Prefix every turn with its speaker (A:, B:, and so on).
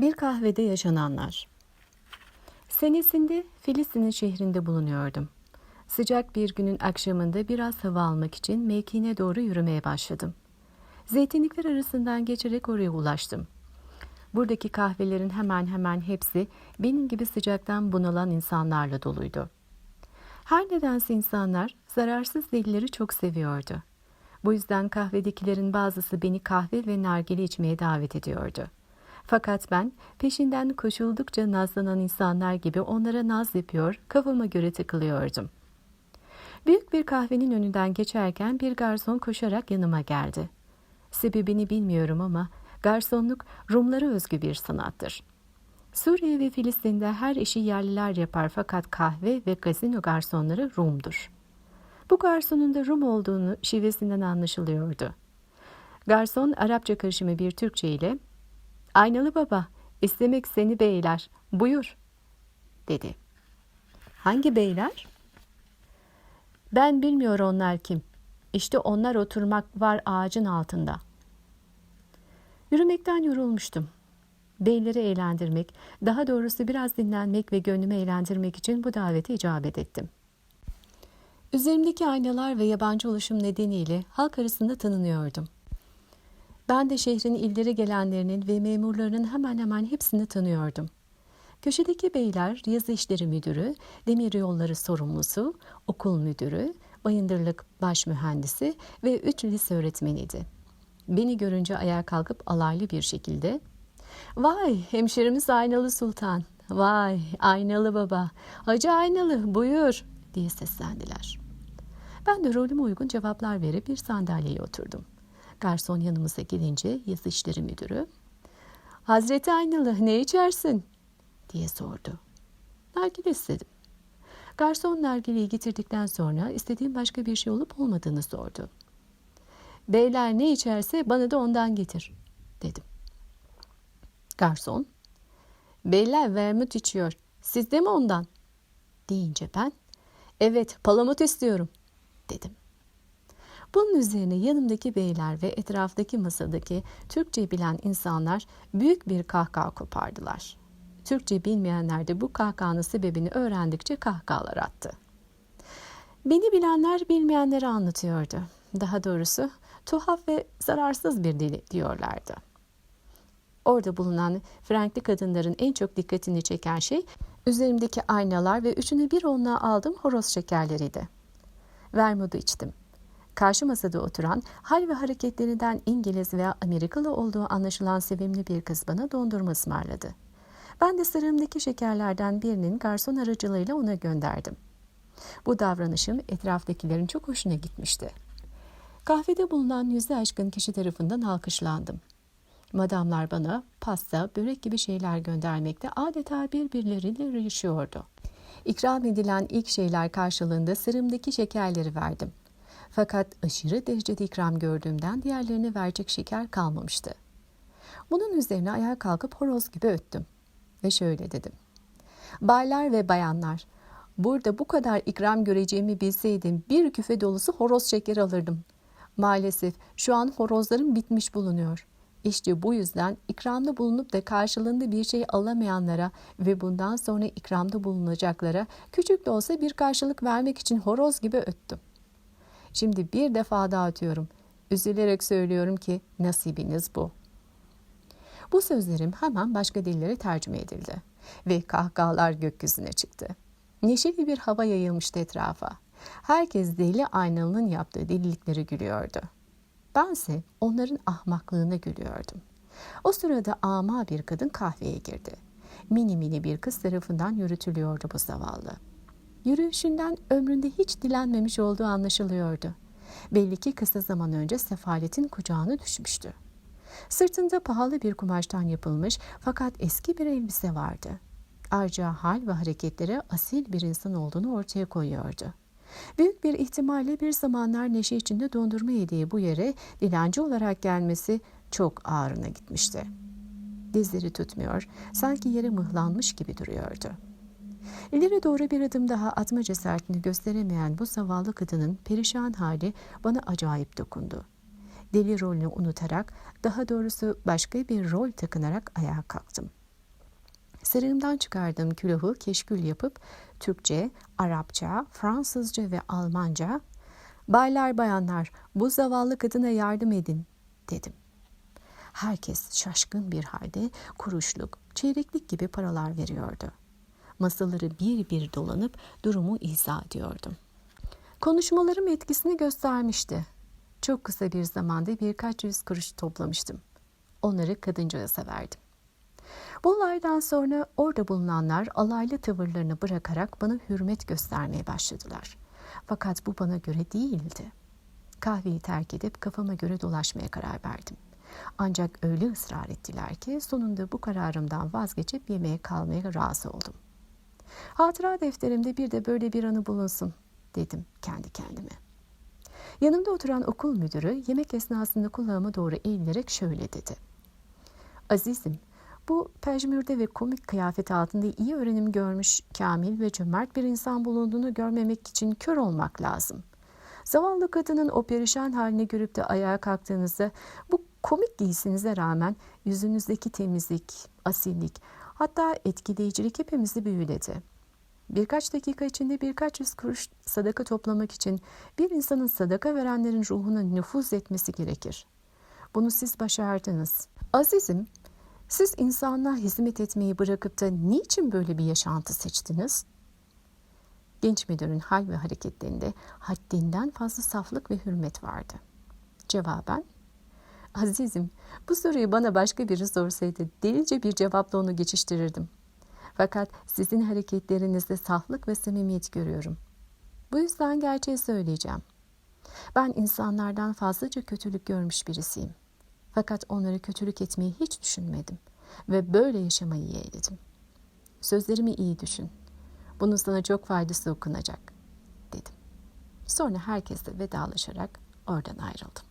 A: Bir kahvede yaşananlar. Senesinde Filistin'in şehrinde bulunuyordum. Sıcak bir günün akşamında biraz hava almak için mevkine doğru yürümeye başladım. Zeytinlikler arasından geçerek oraya ulaştım. Buradaki kahvelerin hemen hemen hepsi benim gibi sıcaktan bunalan insanlarla doluydu. Her nedense insanlar zararsız delileri çok seviyordu. Bu yüzden kahvedekilerin bazısı beni kahve ve nargile içmeye davet ediyordu. Fakat ben peşinden koşuldukça nazlanan insanlar gibi onlara naz yapıyor, kafama göre takılıyordum. Büyük bir kahvenin önünden geçerken bir garson koşarak yanıma geldi. Sebebini bilmiyorum ama garsonluk Rumlara özgü bir sanattır. Suriye ve Filistin'de her işi yerliler yapar fakat kahve ve gazino garsonları Rum'dur. Bu garsonun da Rum olduğunu şivesinden anlaşılıyordu. Garson Arapça karışımı bir Türkçe ile Aynalı baba, istemek seni beyler, buyur, dedi. Hangi beyler? Ben bilmiyor onlar kim. İşte onlar oturmak var ağacın altında. Yürümekten yorulmuştum. Beyleri eğlendirmek, daha doğrusu biraz dinlenmek ve gönlümü eğlendirmek için bu davete icabet ettim. Üzerimdeki aynalar ve yabancı oluşum nedeniyle halk arasında tanınıyordum. Ben de şehrin illeri gelenlerinin ve memurlarının hemen hemen hepsini tanıyordum. Köşedeki beyler yazı işleri müdürü, demir yolları sorumlusu, okul müdürü, bayındırlık baş mühendisi ve üç lise öğretmeniydi. Beni görünce ayağa kalkıp alaylı bir şekilde ''Vay hemşerimiz Aynalı Sultan, vay Aynalı Baba, Hacı Aynalı buyur'' diye seslendiler. Ben de rolüme uygun cevaplar verip bir sandalyeye oturdum. Garson yanımıza gelince yazı işleri müdürü Hazreti Aynalı ne içersin? diye sordu. Nargile istedim. Garson nargileyi getirdikten sonra istediğim başka bir şey olup olmadığını sordu. Beyler ne içerse bana da ondan getir dedim. Garson Beyler vermut içiyor. Siz de mi ondan? Deyince ben evet palamut istiyorum dedim. Bunun üzerine yanımdaki beyler ve etraftaki masadaki Türkçe bilen insanlar büyük bir kahkaha kopardılar. Türkçe bilmeyenler de bu kahkahanın sebebini öğrendikçe kahkahalar attı. Beni bilenler bilmeyenleri anlatıyordu. Daha doğrusu tuhaf ve zararsız bir dili diyorlardı. Orada bulunan Frankli kadınların en çok dikkatini çeken şey üzerimdeki aynalar ve üçünü bir onluğa aldığım horoz şekerleriydi. Vermudu içtim. Karşı masada oturan hal ve hareketlerinden İngiliz veya Amerikalı olduğu anlaşılan sevimli bir kız bana dondurma ısmarladı. Ben de sırrımdaki şekerlerden birinin garson aracılığıyla ona gönderdim. Bu davranışım etraftakilerin çok hoşuna gitmişti. Kahvede bulunan yüzde aşkın kişi tarafından alkışlandım. Madamlar bana pasta, börek gibi şeyler göndermekte adeta birbirleriyle yarışıyordu. İkram edilen ilk şeyler karşılığında sırımdaki şekerleri verdim. Fakat aşırı derecede ikram gördüğümden diğerlerine verecek şeker kalmamıştı. Bunun üzerine ayağa kalkıp horoz gibi öttüm. Ve şöyle dedim. Baylar ve bayanlar, burada bu kadar ikram göreceğimi bilseydim bir küfe dolusu horoz şeker alırdım. Maalesef şu an horozlarım bitmiş bulunuyor. İşte bu yüzden ikramda bulunup da karşılığında bir şey alamayanlara ve bundan sonra ikramda bulunacaklara küçük de olsa bir karşılık vermek için horoz gibi öttüm. Şimdi bir defa daha atıyorum. Üzülerek söylüyorum ki nasibiniz bu. Bu sözlerim hemen başka dillere tercüme edildi ve kahkahalar gökyüzüne çıktı. Neşeli bir hava yayılmıştı etrafa. Herkes deli aynalının yaptığı delilikleri gülüyordu. Bense onların ahmaklığına gülüyordum. O sırada ama bir kadın kahveye girdi. Mini mini bir kız tarafından yürütülüyordu bu zavallı. Yürüyüşünden ömründe hiç dilenmemiş olduğu anlaşılıyordu. Belli ki kısa zaman önce sefaletin kucağına düşmüştü. Sırtında pahalı bir kumaştan yapılmış fakat eski bir elbise vardı. Ayrıca hal ve hareketleri asil bir insan olduğunu ortaya koyuyordu. Büyük bir ihtimalle bir zamanlar neşe içinde dondurma yediği bu yere dilenci olarak gelmesi çok ağrına gitmişti. Dizleri tutmuyor, sanki yere mıhlanmış gibi duruyordu. İleri doğru bir adım daha atma cesaretini gösteremeyen bu zavallı kadının perişan hali bana acayip dokundu. Deli rolünü unutarak, daha doğrusu başka bir rol takınarak ayağa kalktım. Sarığımdan çıkardığım külahı keşkül yapıp Türkçe, Arapça, Fransızca ve Almanca "Baylar bayanlar, bu zavallı kadına yardım edin." dedim. Herkes şaşkın bir halde kuruşluk, çeyreklik gibi paralar veriyordu. Masaları bir bir dolanıp durumu izah ediyordum. Konuşmalarım etkisini göstermişti. Çok kısa bir zamanda birkaç yüz kuruş toplamıştım. Onları kadıncağıza verdim. Bu olaydan sonra orada bulunanlar alaylı tavırlarını bırakarak bana hürmet göstermeye başladılar. Fakat bu bana göre değildi. Kahveyi terk edip kafama göre dolaşmaya karar verdim. Ancak öyle ısrar ettiler ki sonunda bu kararımdan vazgeçip yemeğe kalmaya razı oldum. Hatıra defterimde bir de böyle bir anı bulunsun dedim kendi kendime. Yanımda oturan okul müdürü yemek esnasında kulağıma doğru eğilerek şöyle dedi. Azizim, bu pejmürde ve komik kıyafet altında iyi öğrenim görmüş, kamil ve cömert bir insan bulunduğunu görmemek için kör olmak lazım. Zavallı kadının o perişan halini görüp de ayağa kalktığınızda bu komik giysinize rağmen yüzünüzdeki temizlik, asillik, hatta etkileyicilik hepimizi büyüledi. Birkaç dakika içinde birkaç yüz kuruş sadaka toplamak için bir insanın sadaka verenlerin ruhuna nüfuz etmesi gerekir. Bunu siz başardınız. Azizim, siz insanlığa hizmet etmeyi bırakıp da niçin böyle bir yaşantı seçtiniz? Genç müdürün hal ve hareketlerinde haddinden fazla saflık ve hürmet vardı. Cevaben, Azizim, bu soruyu bana başka biri sorsaydı delice bir cevapla onu geçiştirirdim. Fakat sizin hareketlerinizde saflık ve samimiyet görüyorum. Bu yüzden gerçeği söyleyeceğim. Ben insanlardan fazlaca kötülük görmüş birisiyim. Fakat onlara kötülük etmeyi hiç düşünmedim ve böyle yaşamayı yeğledim. Sözlerimi iyi düşün. Bunun sana çok faydası okunacak, dedim. Sonra herkesle vedalaşarak oradan ayrıldım.